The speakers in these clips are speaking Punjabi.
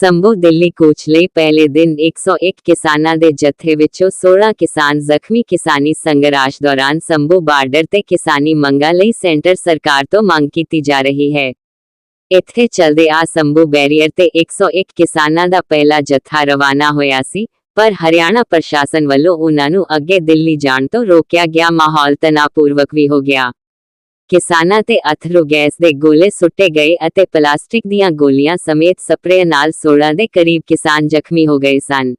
ਸੰਭੂ ਦਿੱਲੀ ਕੂਚ ਲਈ ਪਹਿਲੇ ਦਿਨ 101 ਕਿਸਾਨਾਂ ਦੇ ਜਥੇ ਵਿੱਚੋਂ 16 ਕਿਸਾਨ ਜ਼ਖਮੀ ਕਿਸਾਨੀ ਸੰਘਰਸ਼ ਦੌਰਾਨ ਸੰਭੂ ਬਾਰਡਰ ਤੇ ਕਿਸਾਨੀ ਮੰਗਾਂ ਲਈ ਸੈਂਟਰ ਸਰਕਾਰ ਤੋਂ ਮੰਗ ਕੀਤੀ ਜਾ ਰਹੀ ਹੈ। ਇੱਥੇ ਚਲਦੇ ਆ ਸੰਭੂ ਬੈਰੀਅਰ ਤੇ 101 ਕਿਸਾਨਾਂ ਦਾ ਪਹਿਲਾ ਜਥਾ ਰਵਾਨਾ ਹੋਇਆ ਸੀ, ਪਰ ਹਰਿਆਣਾ ਪ੍ਰਸ਼ਾਸਨ ਵੱਲੋਂ ਉਹਨਾਂ ਨੂੰ ਅੱਗੇ ਦਿੱਲੀ ਜਾਣ ਤੋਂ ਰੋਕਿਆ ਗਿਆ ਮਾਹੌਲ ਤਣਾਅਪੂਰਵਕ ਵੀ ਹੋ ਗਿਆ। ਕਿਸਾਨਾਂ ਤੇ ਅਥਰੂ ਗੈਸ ਦੇ ਗੋਲੇ ਸੁੱਟੇ ਗਏ ਅਤੇ ਪਲਾਸਟਿਕ ਦੀਆਂ ਗੋਲੀਆਂ ਸਮੇਤ ਸਪਰੇਅ ਨਾਲ 16 ਦੇ ਕਰੀਬ ਕਿਸਾਨ ਜ਼ਖਮੀ ਹੋ ਗਏ ਸਨ।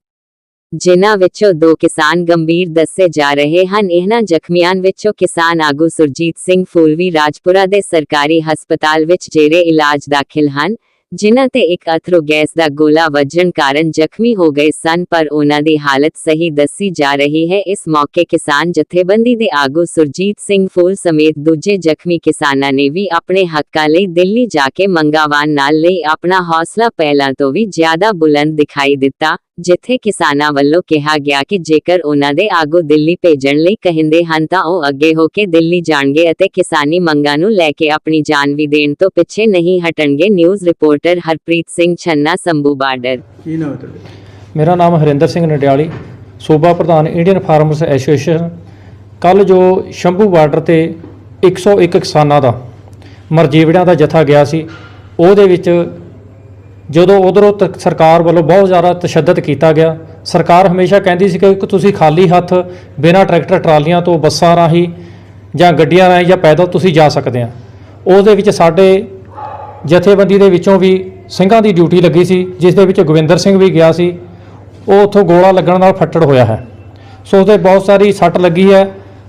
ਜਿਨ੍ਹਾਂ ਵਿੱਚੋਂ ਦੋ ਕਿਸਾਨ ਗੰਭੀਰ ਦੱਸੇ ਜਾ ਰਹੇ ਹਨ। ਇਹਨਾਂ ਜ਼ਖਮੀਆਂ ਵਿੱਚੋਂ ਕਿਸਾਨ ਆਗੂ ਸੁਰਜੀਤ ਸਿੰਘ ਫੂਲਵੀ ਰਾਜਪੁਰਾ ਦੇ ਸਰਕਾਰੀ ਹਸਪਤਾਲ ਵਿੱਚ ਜੇਰੇ ਇਲਾਜ ਦਾਖਲ ਹਨ। ਜਿਨ੍ਹਾਂ ਤੇ ਇੱਕ ਅਥਰੂ ਗੈਸ ਦਾ ਗੋਲਾ ਵੱਜਣ ਕਾਰਨ ਜ਼ਖਮੀ ਹੋ ਗਏ ਸਨ, ਪਰ ਉਹਨਾਂ ਦੀ ਹਾਲਤ ਸਹੀ ਦੱਸੀ ਜਾ ਰਹੀ ਹੈ। ਇਸ ਮੌਕੇ ਕਿਸਾਨ ਜਥੇਬੰਦੀ ਦੇ ਆਗੂ ਸੁਰਜੀਤ ਸਿੰਘ ਫੂਲ ਸਮੇਤ ਦੂਜੇ ਜ਼ਖਮੀ ਕਿਸਾਨਾਂ ਨੇ ਵੀ ਆਪਣੇ ਹੱਕਾਂ ਲਈ ਦਿੱਲੀ ਜਾ ਕੇ ਮੰਗਾਵਾਨ ਨਾਲ ਲਈ ਆਪਣਾ ਹੌਸਲਾ ਪਹਿਲਾਂ ਤੋਂ ਵੀ ਜ਼ਿਆਦਾ ਬੁਲੰਦ ਦਿਖਾਈ ਦਿੱਤਾ। ਜਿੱਥੇ ਕਿਸਾਨਾਂ ਵੱਲੋਂ ਕਿਹਾ ਗਿਆ ਕਿ ਜੇਕਰ ਉਹਨਾਂ ਦੇ ਆਗੂ ਦਿੱਲੀ ਭੇਜਣ ਲਈ ਕਹਿੰਦੇ ਹਨ ਤਾਂ ਉਹ ਅੱਗੇ ਹੋ ਕੇ ਦਿੱਲੀ ਜਾਣਗੇ ਅਤੇ ਕਿਸਾਨੀ ਮੰਗਾਂ ਨੂੰ ਲੈ ਕੇ ਆਪਣੀ ਜਾਨ ਵੀ ਦੇਣ ਤੋਂ ਪਿੱਛੇ ਨਹੀਂ ਹਟਣਗੇ। News reporter Harpreet Singh Chhanna Shambhu border. ਕੀ ਨਾਮ ਹੈ ਤੁਹਾਡਾ? ਮੇਰਾ ਨਾਮ ਹਰਿੰਦਰ ਸਿੰਘ ਨਡਿਆਲੀ ਸੂਬਾ ਪ੍ਰਧਾਨ ਇੰਡੀਅਨ ਫਾਰਮਰਸ ਐਸੋਸੀਏਸ਼ਨ। ਕੱਲ ਜੋ ਸ਼ੰਭੂ ਬਾਰਡਰ ਤੇ 101 ਕਿਸਾਨਾਂ ਦਾ ਮਰਜੀਵੜਿਆਂ ਦਾ ਜਥਾ ਗਿਆ ਸੀ ਉਹਦੇ ਵਿੱਚ ਜਦੋਂ ਉਧਰੋਂ ਸਰਕਾਰ ਵੱਲੋਂ ਬਹੁਤ ਜ਼ਿਆਦਾ ਤਸ਼ੱਦਦ ਕੀਤਾ ਗਿਆ, ਸਰਕਾਰ ਹਮੇਸ਼ਾ ਕਹਿੰਦੀ ਸੀ ਕਿ ਤੁਸੀਂ ਖਾਲੀ ਹੱਥ ਬਿਨਾਂ ਟਰੈਕਟਰ ਟਰਾਲੀਆਂ ਤੋਂ ਬੱਸਾਂ ਰਾਹੀਂ ਜਾਂ ਗੱਡੀਆਂ ਰਾਹੀਂ ਜਾਂ ਪੈਦਲ ਤੁਸੀਂ ਜਾ ਸਕਦੇ ਆ। ਉਹਦੇ ਵਿੱਚ ਸਾਡੇ ਜਥੇਬੰਦੀ ਦੇ ਵਿੱਚੋਂ ਵੀ ਸਿੰਘਾਂ ਦੀ ਡਿਊਟੀ ਲੱਗੀ ਸੀ, ਜਿਸ ਦੇ ਵਿੱਚ ਗੋਵਿੰਦਰ ਸਿੰਘ ਵੀ ਗਿਆ ਸੀ। ਉਹ ਉੱਥੋਂ ਗੋਲਾ ਲੱਗਣ ਨਾਲ ਫੱਟੜ ਹੋਇਆ ਹੈ। ਸੋ ਉਹਦੇ ਬਹੁਤ ਸਾਰੀ ਸੱਟ ਲੱਗੀ ਹੈ,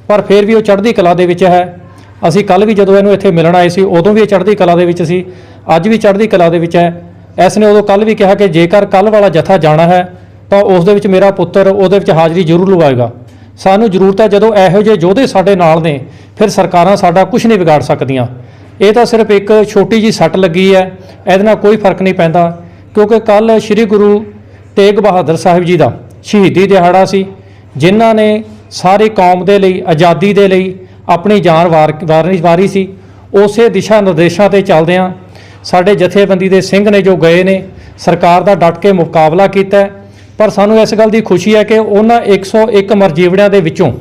ਪਰ ਫਿਰ ਵੀ ਉਹ ਚੜ੍ਹਦੀ ਕਲਾ ਦੇ ਵਿੱਚ ਹੈ। ਅਸੀਂ ਕੱਲ ਵੀ ਜਦੋਂ ਇਹਨੂੰ ਇੱਥੇ ਮਿਲਣ ਆਏ ਸੀ, ਉਦੋਂ ਵੀ ਇਹ ਚੜ੍ਹਦੀ ਕਲਾ ਦੇ ਵਿੱਚ ਸੀ, ਅੱਜ ਵੀ ਚੜ੍ਹਦੀ ਕਲਾ ਦੇ ਵਿੱਚ ਹੈ। ਐਸ ਨੇ ਉਦੋਂ ਕੱਲ ਵੀ ਕਿਹਾ ਕਿ ਜੇਕਰ ਕੱਲ ਵਾਲਾ ਜਥਾ ਜਾਣਾ ਹੈ, ਤਾਂ ਉਸ ਦੇ ਵਿੱਚ ਮੇਰਾ ਪੁੱਤਰ ਉਹਦੇ ਵਿੱਚ ਹਾਜ਼ਰੀ ਜ਼ਰੂਰ ਲਵਾਏਗਾ। ਸਾਨੂੰ ਜ਼ਰੂਰਤ ਹੈ ਜਦੋਂ ਇਹੋ ਜਿਹੇ ਯੋਧੇ ਸਾਡੇ ਨਾਲ ਨੇ, ਫਿਰ ਸਰਕਾਰਾਂ ਸਾਡਾ ਕੁਝ ਨਹੀਂ ਵਿਗਾੜ ਸਕਦੀਆਂ। ਇਹ ਤਾਂ ਸਿਰਫ ਇੱਕ ਛੋਟੀ ਜੀ ਸੱਟ ਲੱਗੀ ਹੈ, ਇਹਦੇ ਨਾਲ ਕੋਈ ਫ਼ਰਕ ਨਹੀਂ ਪੈਂਦਾ, ਕਿਉਂਕਿ ਕੱਲ ਸ੍ਰੀ ਗੁਰੂ ਤੇਗ ਬਹਾਦਰ ਸਾਹਿਬ ਜੀ ਦਾ ਸ਼ਹੀਦੀ ਦਿਹਾੜਾ ਸੀ, ਜਿਨ੍ਹਾਂ ਨੇ ਸਾਰੀ ਕੌਮ ਦੇ ਲਈ, ਆਜ਼ਾਦੀ ਦੇ ਲਈ ਆਪਣੀ ਜਾਨ ਵਾਰ, ਵਾਰਨੀ ਵਾਰੀ ਸੀ। ਉਸੇ ਦਿਸ਼ਾ ਨਿਰਦੇਸ਼ਾਂ ਤੇ ਚੱਲਦਿਆਂ ਸਾਡੇ ਜਥੇਬੰਦੀ ਦੇ ਸਿੰਘ ਨੇ ਜੋ ਗਏ ਨੇ, ਸਰਕਾਰ ਦਾ ਡਟ ਕੇ ਮੁਕਾਬਲਾ ਕੀਤਾ ਪਰ ਸਾਨੂੰ ਇਸ ਗੱਲ ਦੀ ਖੁਸ਼ੀ ਹੈ ਕਿ ਉਹਨਾਂ 101 ਮਰਜੀਵੜਿਆਂ ਦੇ ਵਿੱਚੋਂ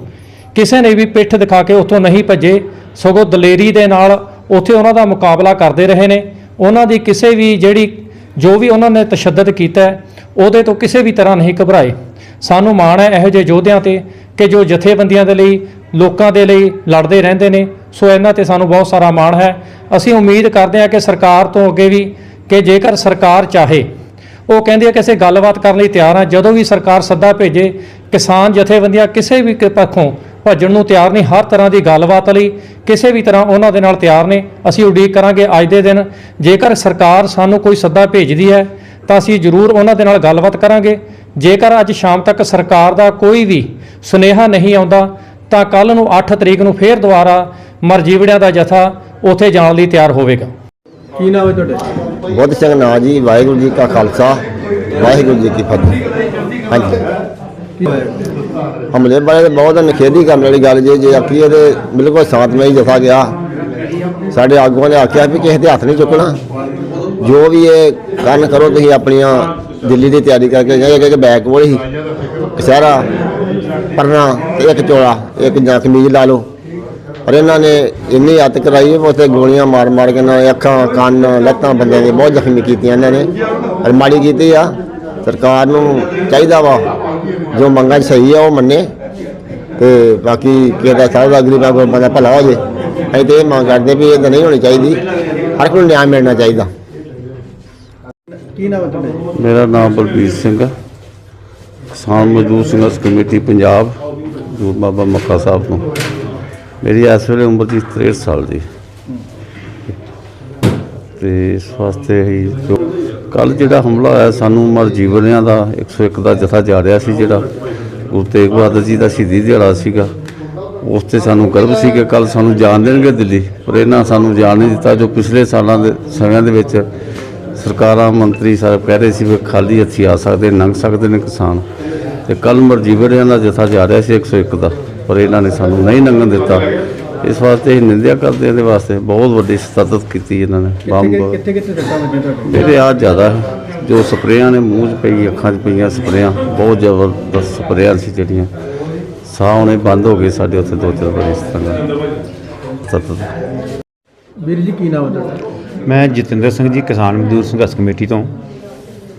ਕਿਸੇ ਨੇ ਵੀ ਪਿੱਠ ਦਿਖਾ ਕੇ ਉੱਥੋਂ ਨਹੀਂ ਭੱਜੇ। ਸਗੋਂ ਦਲੇਰੀ ਦੇ ਨਾਲ ਉੱਥੇ ਉਹਨਾਂ ਦਾ ਮੁਕਾਬਲਾ ਕਰਦੇ ਰਹੇ ਨੇ। ਉਹਨਾਂ ਦੀ ਕਿਸੇ ਵੀ ਜਿਹੜੀ, ਜੋ ਵੀ ਉਹਨਾਂ ਨੇ ਤਸ਼ੱਦਦ ਕੀਤਾ ਉਹਦੇ ਤੋਂ ਕਿਸੇ ਵੀ ਤਰ੍ਹਾਂ ਨਹੀਂ ਘਬਰਾਏ। ਸਾਨੂੰ ਮਾਣ ਹੈ ਇਹੋ ਜਿਹੇ ਯੋਧਿਆਂ ਤੇ ਕਿ ਜੋ ਜਥੇਬੰਦੀਆਂ ਦੇ ਲਈ, ਲੋਕਾਂ ਦੇ ਲਈ ਲੜਦੇ ਰਹਿੰਦੇ ਨੇ। ਸੋ ਇਹਨਾਂ ਤੇ ਸਾਨੂੰ ਬਹੁਤ ਸਾਰਾ ਮਾਣ ਹੈ। ਅਸੀਂ ਉਮੀਦ ਕਰਦੇ ਹਾਂ ਕਿ ਸਰਕਾਰ ਤੋਂ ਅੱਗੇ ਵੀ ਕਿ ਜੇਕਰ ਸਰਕਾਰ ਚਾਹੇ, ਉਹ ਕਹਿੰਦੀ ਹੈ ਕਿ ਅਸੀਂ ਗੱਲਬਾਤ ਕਰਨ ਲਈ ਤਿਆਰ ਹਾਂ। ਜਦੋਂ ਵੀ ਸਰਕਾਰ ਸੱਦਾ ਭੇਜੇ, ਕਿਸਾਨ ਜਥੇਬੰਦੀਆਂ ਕਿਸੇ ਵੀ ਪੱਖੋਂ ਭੱਜਣ ਨੂੰ ਤਿਆਰ ਨਹੀਂ, ਹਰ ਤਰ੍ਹਾਂ ਦੀ ਗੱਲਬਾਤ ਲਈ ਕਿਸੇ ਵੀ ਤਰ੍ਹਾਂ ਉਹਨਾਂ ਦੇ ਨਾਲ ਤਿਆਰ ਨੇ। ਅਸੀਂ ਉਡੀਕ ਕਰਾਂਗੇ ਅੱਜ ਦੇ ਦਿਨ। ਜੇਕਰ ਸਰਕਾਰ ਸਾਨੂੰ ਕੋਈ ਸੱਦਾ ਭੇਜਦੀ ਹੈ, ਤਾਂ ਅਸੀਂ ਜ਼ਰੂਰ ਉਹਨਾਂ ਦੇ ਨਾਲ ਗੱਲਬਾਤ ਕਰਾਂਗੇ। ਜੇਕਰ ਅੱਜ ਸ਼ਾਮ ਤੱਕ ਸਰਕਾਰ ਦਾ ਕੋਈ ਵੀ ਸੁਨੇਹਾ ਨਹੀਂ ਆਉਂਦਾ, ਤਾਂ ਕੱਲ ਨੂੰ 8 ਤਰੀਕ ਨੂੰ ਫੇਰ ਦੁਬਾਰਾ ਮਰਜੀਵੜਿਆਂ ਦਾ ਜਥਾ ਉੱਥੇ ਜਾਣ ਲਈ ਤਿਆਰ ਹੋਵੇਗਾ। ਕੀ ਨਾਮ ਹੈ ਤੁਹਾਡਾ? ਬੁੱਧ ਸਿੰਘ ਨਾਂ ਜੀ ਵਾਹਿਗੁਰੂ ਜੀ ਕਾ ਖਾਲਸਾ ਵਾਹਿਗੁਰੂ ਜੀ ਕੀ ਫਤਿਹ। ਹਾਂਜੀ। ਕੀ? ਹਮਲੇ ਬਾਰੇ ਤਾਂ ਬਹੁਤ ਨਿਖੇਧੀ ਕਰਨ ਵਾਲੀ ਗੱਲ ਜੇ ਜੇ ਆਖੀਏ ਤੇ ਬਿਲਕੁਲ ਸ਼ਾਂਤਮਈ ਜਥਾ ਗਿਆ। ਸਾਡੇ ਆਗੂਆਂ ਨੇ ਆਖਿਆ ਵੀ ਕਿਸੇ ਦੇ ਹੱਥ ਨਹੀਂ ਚੁੱਕਣਾ। ਜੋ ਵੀ ਇਹ ਕਰਨ ਕਰੋ ਤੁਸੀਂ ਆਪਣੀਆਂ ਦਿੱਲੀ ਦੀ ਤਿਆਰੀ ਕਰਕੇ ਗਏ ਕਿ ਬੈਗ ਕੋਲ ਹੀ ਕਸ਼ਹਿਰਾ ਪਰਨਾ ਤੇ ਇੱਕ ਚੋਲਾ ਇੱਕ ਜਾਂ ਕਮੀਜ਼ ਲਾ ਲਓ। ਪਰ ਇਹਨਾਂ ਨੇ ਇੰਨੀ ਹੱਤ ਕਰਾਈ ਵੀ ਉੱਥੇ ਗੋਲੀਆਂ ਮਾਰ ਮਾਰ ਕੇ ਨਾ ਅੱਖਾਂ ਕੰਨ ਲੱਤਾਂ ਬੰਦਿਆਂ ਦੇ ਬਹੁਤ ਜ਼ਖਮੀ ਕੀਤੀਆਂ ਇਹਨਾਂ ਨੇ। ਪਰ ਮਾੜੀ ਕੀਤੀ ਆ ਸਰਕਾਰ ਨੂੰ ਚਾਹੀਦਾ ਵਾ ਜੋ ਮੰਗਾਂ 'ਚ ਸਹੀ ਆ ਉਹ ਮੰਨੇ। ਤੇ ਬਾਕੀ ਕਿਸੇ ਦਾ ਸਾਰਾ ਗਰੀਬਾਂ ਕੋਲ ਬੰਦਾ ਭਲਾ ਹੋ ਜੇ ਅਸੀਂ ਤੇ ਇਹ ਮੰਗ ਕਰਦੇ ਵੀ ਇਹ ਤਾਂ ਨਹੀਂ ਹੋਣੀ ਚਾਹੀਦੀ। ਹਰ ਕੋਈ ਨੂੰ ਨਿਆਂ ਮਿਲਣਾ ਚਾਹੀਦਾ। ਕੀ ਨਾਮ ਹੈ ਤੁਹਾਡਾ ਮੇਰਾ ਨਾਮ ਬਲਬੀਰ ਸਿੰਘ ਹੈ ਕਿਸਾਨ ਮਜ਼ਦੂਰ ਸੰਘਰਸ਼ ਕਮੇਟੀ ਪੰਜਾਬ ਜੋ ਬਾਬਾ ਮੱਕਾ ਸਾਹਿਬ ਤੋਂ। ਮੇਰੀ ਇਸ ਵੇਲੇ ਉਮਰ ਜੀ 63 ਸਾਲ ਦੀ। ਤੇ ਇਸ ਵਾਸਤੇ ਹੀ ਜੋ ਕੱਲ ਜਿਹੜਾ ਹਮਲਾ ਹੋਇਆ, ਸਾਨੂੰ ਮਰ ਜੀਵਨਿਆਂ ਦਾ 101 ਦਾ ਜਥਾ ਜਾ ਰਿਹਾ ਸੀ ਜਿਹੜਾ। ਗੁਰੂ ਤੇਗ ਬਹਾਦਰ ਜੀ ਦਾ ਸ਼ਹੀਦੀ ਦਿਹਾੜਾ ਸੀਗਾ। ਉਸ ਤੇ ਸਾਨੂੰ ਗਰਵ ਸੀ ਕਿ ਕੱਲ ਸਾਨੂੰ ਜਾਣ ਦੇਣਗੇ ਦਿੱਲੀ। ਪਰ ਇਹਨਾਂ ਸਾਨੂੰ ਜਾਣ ਨਹੀਂ ਦਿੱਤਾ, ਜੋ ਪਿਛਲੇ ਸਾਲਾਂ ਦੇ ਸਮਿਆਂ ਦੇ ਵਿੱਚ ਸਰਕਾਰਾਂ, ਮੰਤਰੀ ਸਾਹਿਬ ਕਹਿ ਰਹੇ ਸੀ ਵੀ ਖਾਲੀ ਹੱਥੀ ਆ ਸਕਦੇ, ਲੰਘ ਸਕਦੇ ਨੇ ਕਿਸਾਨ। ਤੇ ਕੱਲ ਮਰਜੀਵਰਿਆਂ ਦਾ ਜਥਾ ਜਾ ਰਿਹਾ ਸੀ 101 ਦਾ। ਪਰ ਇਹਨਾਂ ਨੇ ਸਾਨੂੰ ਨਹੀਂ ਲੰਘਣ ਦਿੱਤਾ। ਇਸ ਵਾਸਤੇ ਅਸੀਂ ਨਿੰਦਿਆ ਕਰਦੇ ਹਾਂ ਇਹਦੇ ਵਾਸਤੇ ਬਹੁਤ ਵੱਡੀ ਸਤਤ ਕੀਤੀ ਇਹਨਾਂ ਨੇ। ਕਿੱਥੇ ਬੰਬ ਕਿੱਥੇ ਕਿੱਥੇ ਸੱਟਾਂ ਵੱਜੀਆਂ ਤੁਹਾਡੇ ਮੇਰੇ ਆ ਜ਼ਿਆਦਾ ਜੋ ਸਪਰੇਆਂ ਨੇ ਮੂੰਹ 'ਚ ਪਈ ਅੱਖਾਂ 'ਚ ਪਈਆਂ ਸਪਰੇਆਂ ਬਹੁਤ ਜ਼ਬਰਦਸਤ ਸਪਰੇਆਂ ਸੀ ਜਿਹੜੀਆਂ। ਸਾਹ ਆਉਣੇ ਬੰਦ ਹੋ ਗਏ ਸਾਡੇ ਉੱਥੇ ਦੋ ਚਾਰ ਵਾਰੀ ਇਸ ਤਰ੍ਹਾਂ ਸਤਤ ਵੀਰ ਜੀ ਕੀ ਨਾਮ ਹੈ ਤੁਹਾਡਾ? ਮੈਂ ਜਤਿੰਦਰ ਸਿੰਘ ਜੀ ਕਿਸਾਨ ਮਜ਼ਦੂਰ ਸੰਘਰਸ਼ ਕਮੇਟੀ ਤੋਂ।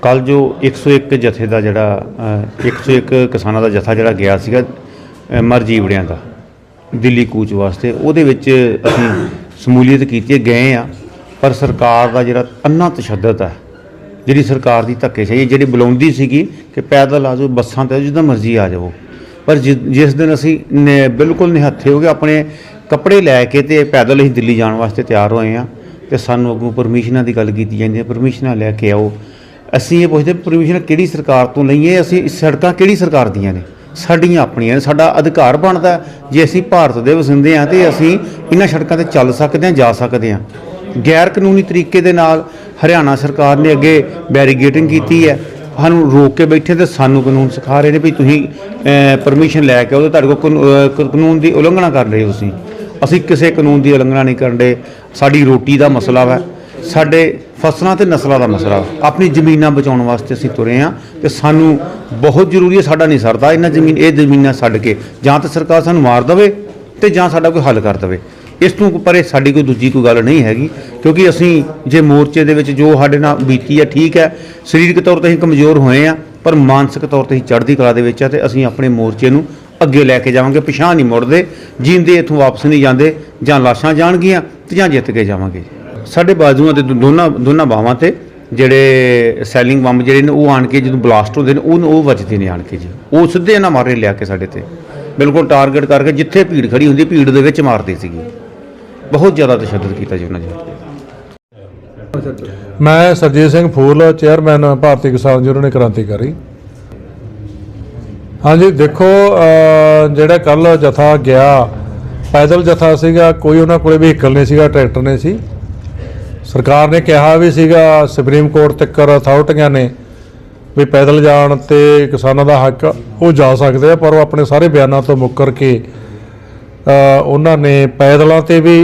ਕੱਲ ਜੋ 101 ਜਥੇ ਦਾ ਜਿਹੜਾ ਅ, 101 ਕਿਸਾਨਾਂ ਦਾ ਜਥਾ ਜਿਹੜਾ ਗਿਆ ਸੀਗਾ ਅ, ਮਰਜੀਵੜਿਆਂ ਦਾ। ਦਿੱਲੀ ਕੂਚ ਵਾਸਤੇ। ਉਹਦੇ ਵਿੱਚ ਅਸੀਂ ਸਮੂਲੀਅਤ ਕੀਤੀ ਹੈ, ਗਏ ਆ ਪਰ ਸਰਕਾਰ ਦਾ ਜਿਹੜਾ ਅੰਨਾ ਤਸ਼ੱਦਦ ਹੈ ਜਿਹੜੀ ਸਰਕਾਰ ਦੀ ਧੱਕੇਸ਼ਾਹੀ ਹੈ, ਜਿਹੜੀ ਬੁਲਾਉਂਦੀ ਸੀਗੀ ਕਿ ਪੈਦਲ ਆ ਜਾਓ ਬੱਸਾਂ ਤੇ ਜਿੱਦਾਂ ਮਰਜ਼ੀ ਆ ਜਾਵੋ। ਪਰ ਜਿ- ਜਿਸ ਦਿਨ ਅਸੀਂ ਨੇ- ਬਿਲਕੁਲ ਨਿਹੱਥੇ ਹੋ ਗਏ ਆਪਣੇ ਕੱਪੜੇ ਲੈ ਕੇ ਤੇ ਪੈਦਲ ਅਸੀਂ ਦਿੱਲੀ ਜਾਣ ਵਾਸਤੇ ਤਿਆਰ ਹੋਏ ਆ ਤੇ ਸਾਨੂੰ ਅੱਗੋਂ ਪਰਮਿਸ਼ਨਾਂ ਦੀ ਗੱਲ ਕੀਤੀ ਜਾਂਦੀ ਹੈ ਪਰਮਿਸ਼ਨਾਂ ਲੈ ਕੇ ਆਓ। ਅਸੀਂ ਇਹ ਪੁੱਛਦੇ ਪਰਮਿਸ਼ਨ ਕਿਹੜੀ ਸਰਕਾਰ ਤੋਂ ਲਈਏ? ਅਸੀਂ ਸੜਕਾਂ ਕਿਹੜੀ ਸਰਕਾਰ ਦੀਆਂ ਨੇ? ਸਾਡੀਆਂ ਆਪਣੀਆਂ ਨੇ, ਸਾਡਾ ਅਧਿਕਾਰ ਬਣਦਾ ਜੇ ਅਸੀਂ ਭਾਰਤ ਦੇ ਵਸਿੰਦੇ ਹਾਂ ਤੇ ਅਸੀਂ ਇਹਨਾਂ ਸੜਕਾਂ ਤੇ ਚੱਲ ਸਕਦੇ ਹਾਂ, ਜਾ ਸਕਦੇ ਹਾਂ। ਗੈਰ ਕਾਨੂੰਨੀ ਤਰੀਕੇ ਦੇ ਨਾਲ ਹਰਿਆਣਾ ਸਰਕਾਰ ਨੇ ਅੱਗੇ ਬੈਰੀਗੇਟਿੰਗ ਕੀਤੀ ਹੈ। ਸਾਨੂੰ ਰੋਕ ਕੇ ਬੈਠੇ ਤੇ ਸਾਨੂੰ ਕਾਨੂੰਨ ਸਿਖਾ ਰਹੇ ਨੇ ਵੀ ਤੁਸੀਂ ਪਰਮਿਸ਼ਨ ਲੈ ਕੇ ਉਹਦੇ ਤੁਹਾਡੇ ਕੋਲ ਕਾਨੂ- ਕ- ਕਾਨੂੰਨ ਦੀ ਉਲੰਘਣਾ ਕਰ ਰਹੇ ਹੋ ਤੁਸੀਂ। ਅਸੀਂ ਕਿਸੇ ਕਾਨੂੰਨ ਦੀ ਉਲੰਘਣਾ ਨਹੀਂ ਕਰਨ ਦੇ। ਸਾਡੀ ਰੋਟੀ ਦਾ ਮਸਲਾ ਵਾ। ਸਾਡੇ ਫਸਲਾਂ ਤੇ ਨਸਲਾਂ ਦਾ ਮਸਲਾ। ਆਪਣੀ ਜ਼ਮੀਨਾਂ ਬਚਾਉਣ ਵਾਸਤੇ ਅਸੀਂ ਤੁਰੇ ਆ ਤੇ ਸਾਨੂੰ ਬਹੁਤ ਜ਼ਰੂਰੀ ਹੈ ਸਾਡਾ ਨਹੀਂ ਸਰਦਾ ਇਹਨਾਂ ਜ਼ਮੀਨ ਇਹ ਜ਼ਮੀਨਾਂ ਛੱਡ ਕੇ। ਜਾਂ ਤਾਂ ਸਰਕਾਰ ਸਾਨੂੰ ਮਾਰ ਦੇਵੇ ਤੇ ਜਾਂ ਸਾਡਾ ਕੋਈ ਹੱਲ ਕਰ ਦੇਵੇ। ਇਸ ਤੋਂ ਪਰੇ ਸਾਡੀ ਕੋਈ ਦੂਜੀ ਕੋਈ ਗੱਲ ਨਹੀਂ ਹੈਗੀ। ਕਿਉਂਕਿ ਅਸੀਂ ਜੇ ਮੋਰਚੇ ਦੇ ਵਿੱਚ ਜੋ ਸਾਡੇ ਨਾਲ ਬੀਤੀ ਹੈ, ਠੀਕ ਹੈ। ਸਰੀਰਕ ਤੌਰ ਤੇ ਅਸੀਂ ਕਮਜ਼ੋਰ ਹੋਏ ਆ, ਪਰ ਮਾਨਸਿਕ ਤੌਰ ਤੇ ਅਸੀਂ ਚੜ੍ਹਦੀ ਕਲਾ ਦੇ ਵਿੱਚ ਆ ਤੇ ਅਸੀਂ ਆਪਣੇ ਮੋਰਚੇ ਨੂੰ ਅੱਗੇ ਲੈ ਕੇ ਜਾਵਾਂਗੇ। ਪਿਛਾਂ ਨਹੀਂ ਮੁੜਦੇ। ਜਿੰਦੇ ਇੱਥੋਂ ਵਾਪਸ ਨਹੀਂ ਜਾਂਦੇ ਜਾਂ ਲਾਸ਼ਾਂ ਜਾਣਗੀਆਂ ਤੇ ਜਾਂ ਜਿੱਤ ਕੇ ਜਾਵਾਂਗੇ। ਸਾਡੇ ਬਾਜੂਆਂ ਤੇ ਦੋਨਾਂ ਦੋਨਾਂ ਬਾਹਾਂ ਤੇ ਜਿਹੜੇ ਸੈਲਿੰਗ ਬੰਬ ਜਿਹੜੇ ਨੇ ਉਹ ਆਣ ਕੇ ਜਦੋਂ ਬਲਾਸਟ ਹੁੰਦੇ ਨੇ ਉਹਨੂੰ ਉਹ ਵੱਜਦੇ ਨੇ ਆਣ ਕੇ ਜੀ। ਉਹ ਸਿੱਧੇ ਇਹਨਾਂ ਮਾਰੇ ਲਿਆ ਕੇ ਸਾਡੇ ਤੇ। ਬਿਲਕੁਲ ਟਾਰਗੇਟ ਕਰਕੇ ਜਿੱਥੇ ਭੀੜ ਖੜੀ ਹੁੰਦੀ, ਭੀੜ ਦੇ ਵਿੱਚ ਮਾਰਦੇ ਸੀਗੇ। ਬਹੁਤ ਜ਼ਿਆਦਾ ਤਸ਼ੱਦਦ ਕੀਤਾ ਜੀ ਉਹਨਾਂ ਜੀ। ਮੈਂ ਸਰਜੀਤ ਸਿੰਘ ਫੂਲ ਚੇਅਰਮੈਨ ਭਾਰਤੀ ਕਿਸਾਨ ਯੂਨੀਅਨ ਕ੍ਰਾਂਤੀਕਾਰੀ। ਹਾਂਜੀ, ਦੇਖੋ ਜਿਹੜਾ ਕੱਲ ਜਥਾ ਗਿਆ, ਪੈਦਲ ਜਥਾ ਸੀਗਾ, ਕੋਈ ਉਹਨਾਂ ਕੋਲੇ ਵਹੀਕਲ ਨਹੀਂ ਸੀਗਾ, ਟਰੈਕਟਰ ਨਹੀਂ ਸੀ। ਸਰਕਾਰ ਨੇ ਕਿਹਾ ਵੀ ਸੀਗਾ ਸੁਪਰੀਮ ਕੋਰਟ ਤੱਕ ਅਥਾਰਟੀਆਂ ਨੇ ਵੀ ਪੈਦਲ ਜਾਣ ਤੇ ਕਿਸਾਨਾਂ ਦਾ ਹੱਕ ਉਹ ਜਾ ਸਕਦੇ ਆ ਪਰ ਉਹ ਆਪਣੇ ਸਾਰੇ ਬਿਆਨਾਂ ਤੋਂ ਮੁੱਕਰ ਕੇ ਉਹਨਾਂ ਨੇ ਪੈਦਲਾਂ ਤੇ ਵੀ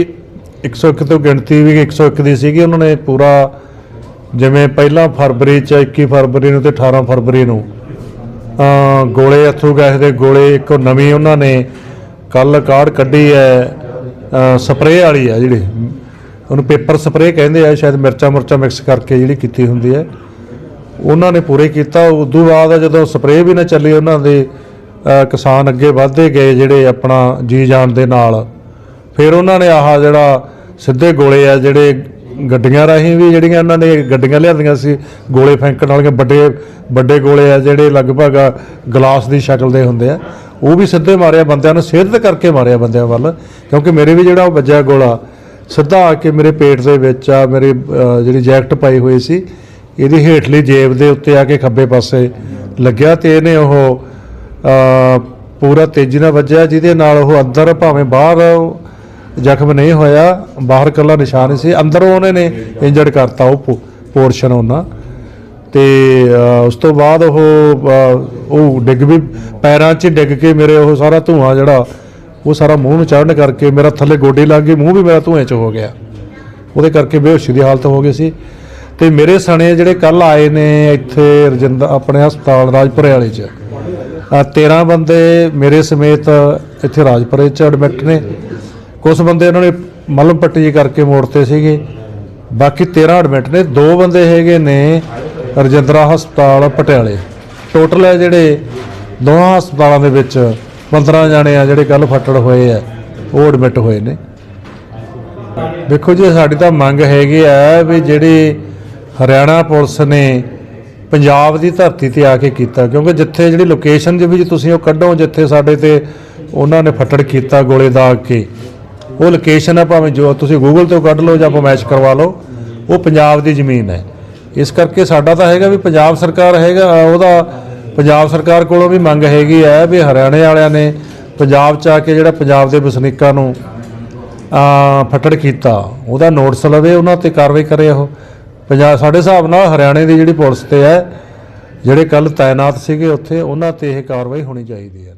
101 ਤੋਂ ਗਿਣਤੀ ਵੀ 101 ਦੀ ਸੀਗੀ ਉਹਨਾਂ ਨੇ ਪੂਰਾ ਜਿਵੇਂ ਪਹਿਲਾਂ ਫਰਵਰੀ ਚ 21 ਫਰਵਰੀ ਨੂੰ ਤੇ 18 ਫਰਵਰੀ ਨੂੰ ਅ, ਗੋਲੇ ਅਥਰੂ ਗੈਸ ਦੇ ਗੋਲੇ ਇੱਕ ਨਵੀਂ ਉਹਨਾਂ ਨੇ ਕੱਲ ਕਾਰਡ ਕੱਢੀ ਹੈ ਸਪਰੇਅ ਵਾਲੀ ਆ ਜਿਹੜੀ ਉਹਨੂੰ ਪੇਪਰ ਸਪਰੇਅ ਕਹਿੰਦੇ ਆ, ਸ਼ਾਇਦ ਮਿਰਚਾਂ ਮੁਰਚਾਂ ਮਿਕਸ ਕਰਕੇ ਜਿਹੜੀ ਕੀਤੀ ਹੁੰਦੀ ਹੈ। ਉਹਨਾਂ ਨੇ ਪੂਰੇ ਕੀਤਾ, ਉਦੋਂ ਬਾਅਦ ਜਦੋਂ ਸਪਰੇਅ ਵੀ ਨਾ ਚੱਲੀ, ਉਹਨਾਂ ਦੇ ਕਿਸਾਨ ਅੱਗੇ ਵਧਦੇ ਗਏ ਜਿਹੜੇ ਆਪਣਾ ਜੀ ਜਾਨ ਦੇ ਨਾਲ। ਫਿਰ ਉਹਨਾਂ ਨੇ ਆਹ ਜਿਹੜਾ ਸਿੱਧੇ ਗੋਲੇ ਆ, ਜਿਹੜੇ ਗੱਡੀਆਂ ਰਾਹੀਂ ਵੀ ਜਿਹੜੀਆਂ ਉਹਨਾਂ ਨੇ ਗੱਡੀਆਂ ਲਿਆਂਦੀਆਂ ਸੀ, ਗੋਲੇ ਫੈਂਕਣ ਵਾਲੀਆਂ ਵੱਡੇ ਵੱਡੇ ਗੋਲੇ ਆ, ਜਿਹੜੇ ਲਗਭਗ ਗਲਾਸ ਦੀ ਸ਼ਕਲ ਦੇ ਹੁੰਦੇ ਆ, ਉਹ ਵੀ ਸਿੱਧੇ ਮਾਰਿਆ ਬੰਦਿਆਂ ਨੂੰ ਸਿਰ ਕਰਕੇ ਮਾਰਿਆ ਬੰਦਿਆਂ ਵੱਲ, ਕਿਉਂਕਿ ਮੇਰੇ ਵੀ ਜਿਹੜਾ ਉਹ ਵੱਜਿਆ ਗੋਲਾ ਸਿੱਧਾ ਆ ਕੇ ਮੇਰੇ ਪੇਟ ਦੇ ਵਿੱਚ ਆ, ਮੇਰੇ ਜਿਹੜੀ ਜੈਕਟ ਪਾਈ ਹੋਈ ਸੀ, ਇਹਦੀ ਹੇਠਲੀ ਜੇਬ ਦੇ ਉੱਤੇ ਆ ਕੇ ਖੱਬੇ ਪਾਸੇ ਲੱਗਿਆ ਤੇ ਇਹਨੇ ਉਹ ਪੂਰਾ ਤੇਜ਼ੀ ਨਾਲ ਵੱਜਿਆ, ਜਿਹਦੇ ਨਾਲ ਉਹ ਅੰਦਰ ਭਾਵੇਂ ਬਾਹਰ ਜ਼ਖਮ ਨਹੀਂ ਹੋਇਆ, ਬਾਹਰ ਕੱਲਾ ਨਿਸ਼ਾਨ ਹੀ ਸੀ, ਅੰਦਰੋਂ ਉਹਨੇ ਨੇ ਇੰਜਰਡ ਕਰਤਾ ਉਹ ਪੋਰਸ਼ਨ ਉਹਨਾਂ। ਤੇ ਉਸ ਤੋਂ ਬਾਅਦ ਉਹ ਉਹ ਡਿੱਗ ਵੀ, ਪੈਰਾਂ 'ਚ ਡਿੱਗ ਕੇ ਮੇਰੇ ਉਹ ਸਾਰਾ ਧੂਆਂ ਜਿਹੜਾ ਉਹ ਸਾਰਾ ਮੂੰਹ ਨੂੰ ਚੜਨ ਕਰਕੇ ਮੇਰਾ ਥੱਲੇ ਗੋਡੀ ਲੱਗ ਗਈ ਮੂੰਹ ਵੀ ਮੇਰਾ ਧੂਏ 'ਚ ਹੋ ਗਿਆ। ਉਹਦੇ ਕਰਕੇ ਬੇਹੋਸ਼ੀ ਦੀ ਹਾਲਤ ਹੋ ਗਈ ਸੀ। ਤੇ ਮੇਰੇ ਸਣੇ ਜਿਹੜੇ ਕੱਲ ਆਏ ਨੇ ਇੱਥੇ ਰਜਿੰਦਰ ਆਪਣੇ ਹਸਪਤਾਲ ਰਾਜਪੁਰੇ ਵਾਲੇ 'ਚ ਅ, 13 ਬੰਦੇ ਮੇਰੇ ਸਮੇਤ ਇੱਥੇ ਰਾਜਪੁਰੇ 'ਚ ਐਡਮਿਟ ਨੇ। ਕੁਝ ਬੰਦੇ ਉਹਨਾਂ ਨੇ ਮਲਮ ਪੱਟੀ ਕਰਕੇ ਮੋੜਤੇ ਸੀਗੇ। ਬਾਕੀ 13 ਐਡਮਿਟ ਨੇ। ਦੋ ਬੰਦੇ ਹੈਗੇ ਨੇ ਰਜਿੰਦਰਾ ਹਸਪਤਾਲ ਪਟਿਆਲੇ। ਟੋਟਲ ਹੈ ਜਿਹੜੇ ਦੋਹਾਂ ਹਸਪਤਾਲਾਂ ਦੇ ਵਿੱਚ 15 ਜਾਣੇ ਆ ਜਿਹੜੇ ਕੱਲ ਫੱਟੜ ਹੋਏ ਆ, ਉਹ ਐਡਮਿਟ ਹੋਏ ਨੇ। ਦੇਖੋ ਜੀ, ਸਾਡੀ ਤਾਂ ਮੰਗ ਹੈਗੀ ਆ ਵੀ ਜਿਹੜੀ ਹਰਿਆਣਾ ਪੁਲਿਸ ਨੇ ਪੰਜਾਬ ਦੀ ਧਰਤੀ ਤੇ ਆ ਕੇ ਕੀਤਾ, ਕਿਉਂਕਿ ਜਿੱਥੇ ਜਿਹੜੀ ਲੋਕੇਸ਼ਨ ਦੇ ਵਿੱਚ ਤੁਸੀਂ ਉਹ ਕੱਢੋ, ਜਿੱਥੇ ਸਾਡੇ ਤੇ ਉਹਨਾਂ ਨੇ ਫੱਟੜ ਕੀਤਾ ਗੋਲੇ ਦਾਗ ਕੇ, ਉਹ ਲੋਕੇਸ਼ਨ ਆ ਭਾਵੇਂ ਜੋ ਤੁਸੀਂ ਗੂਗਲ ਤੋਂ ਕੱਢ ਲਓ ਜਾਂ ਆਪਾਂ ਮੈਚ ਕਰਵਾ ਲਓ, ਉਹ ਪੰਜਾਬ ਦੀ ਜ਼ਮੀਨ ਹੈ। ਇਸ ਕਰਕੇ ਸਾਡਾ ਤਾਂ ਹੈਗਾ ਵੀ ਪੰਜਾਬ ਸਰਕਾਰ ਹੈਗਾ, ਉਹਦਾ ਪੰਜਾਬ ਸਰਕਾਰ ਕੋਲੋਂ ਵੀ ਮੰਗ ਹੈਗੀ ਹੈ ਵੀ ਹਰਿਆਣੇ ਵਾਲਿਆਂ ਨੇ ਪੰਜਾਬ ਚ ਆ ਕੇ ਜਿਹੜਾ ਪੰਜਾਬ ਦੇ ਵਸਨੀਕਾਂ ਨੂੰ ਆ ਫੱਟੜ ਕੀਤਾ, ਉਹਦਾ ਨੋਟਿਸ ਲਵੇ, ਉਹਨਾਂ ਤੇ ਕਾਰਵਾਈ ਕਰੇ ਉਹ। ਪੰਜਾਬ, ਸਾਡੇ ਹਿਸਾਬ ਨਾਲ ਹਰਿਆਣੇ ਦੀ ਜਿਹੜੀ ਪੁਲਿਸ ਤੇ ਹੈ, ਜਿਹੜੇ ਕੱਲ ਤਾਇਨਾਤ ਸੀਗੇ ਉੱਥੇ, ਉਹਨਾਂ ਤੇ ਇਹ ਕਾਰਵਾਈ ਹੋਣੀ ਚਾਹੀਦੀ ਹੈ।